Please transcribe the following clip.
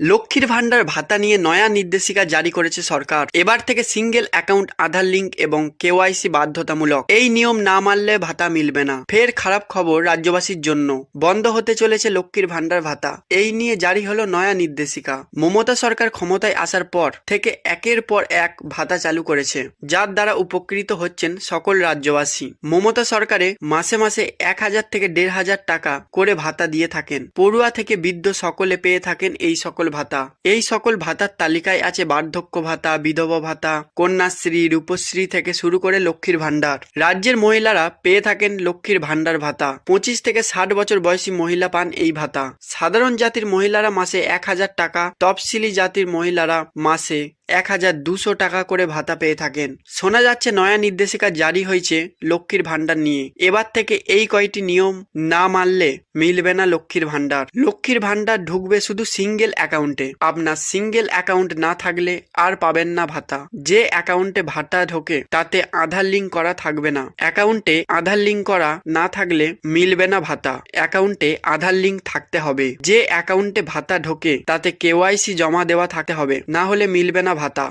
লক্ষ্মীর ভান্ডার ভাতা নিয়ে নয়া নির্দেশিকা জারি করেছে সরকার। এবার থেকে সিঙ্গেল অ্যাকাউন্ট, আধার লিঙ্ক এবং কেওয়াইসি বাধ্যতামূলক। এই নিয়ম না মানলে ভাতা মিলবে না। ফের খারাপ খবর রাজ্যবাসীর জন্য। বন্ধ হতে চলেছে লক্ষ্মীর ভান্ডার ভাতা। এই নিয়ে জারি হলো নয়া নির্দেশিকা। মমতা সরকার ক্ষমতায় আসার পর থেকে একের পর এক ভাতা চালু করেছে। যার দ্বারা উপকৃত হচ্ছেন সকল রাজ্যবাসী। মমতা সরকারে মাসে মাসে এক হাজার থেকে দেড় হাজার টাকা করে ভাতা দিয়ে থাকেন। পড়ুয়া থেকে বৃদ্ধ সকলে পেয়ে থাকেন এই সকল ভাতা। এই সকল ভাতার তালিকায় আছে বার্ধক্য ভাতা, বিধবা ভাতা, কন্যাশ্রী, রূপশ্রী থেকে শুরু করে লক্ষ্মীর ভাণ্ডার। রাজ্যের মহিলারা পেয়ে থাকেন লক্ষ্মীর ভাণ্ডার ভাতা। পঁচিশ থেকে ষাট বছর বয়সী মহিলা পান এই ভাতা। সাধারণ জাতির মহিলারা মাসে এক হাজার টাকা, তফসিলি জাতির মহিলারা মাসে এক হাজার দুশো টাকা করে ভাতা পেয়ে থাকেন। শোনা যাচ্ছে নয়া নির্দেশিকা জারি হয়েছে লক্ষ্মীর ভান্ডার নিয়ে। এবার থেকে এই কয়টি নিয়ম না মানলে মিলবে না লক্ষ্মীর ভান্ডার লক্ষ্মীর ভান্ডার ঢুকবে শুধু সিঙ্গেল অ্যাকাউন্টে। আপনার সিঙ্গেল অ্যাকাউন্ট না থাকলে আর পাবেন না ভাতা। যে অ্যাকাউন্টে ভাতা ঢোকে, তাতে আধার লিঙ্ক করা থাকবে না। অ্যাকাউন্টে আধার লিঙ্ক করা না থাকলে মিলবে না ভাতা। অ্যাকাউন্টে আধার লিঙ্ক থাকতে হবে। যে অ্যাকাউন্টে ভাতা ঢোকে, তাতে কেওয়াইসি জমা দেওয়া থাকতে হবে। না হলে মিলবে না ভাতা